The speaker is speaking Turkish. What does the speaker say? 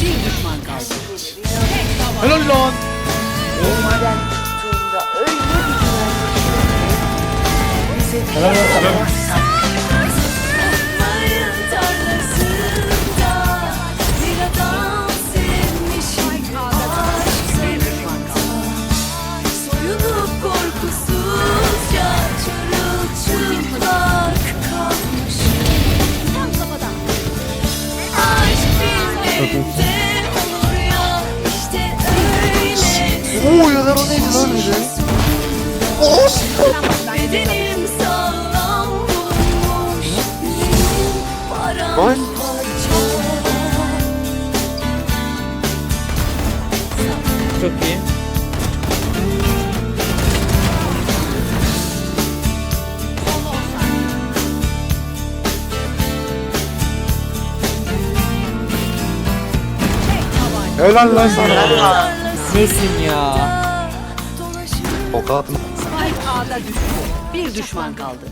Bir düşman kaldı. Helal lan. Maden tuttuğunda öyle bir güvenlik Helal olsun. Oo ya o neydi lan öyle? Paramparça Çok iyi. Helal lan sana. Nesin ya? Tokat mı? Spike A'da düştü. Bir düşman kaldı.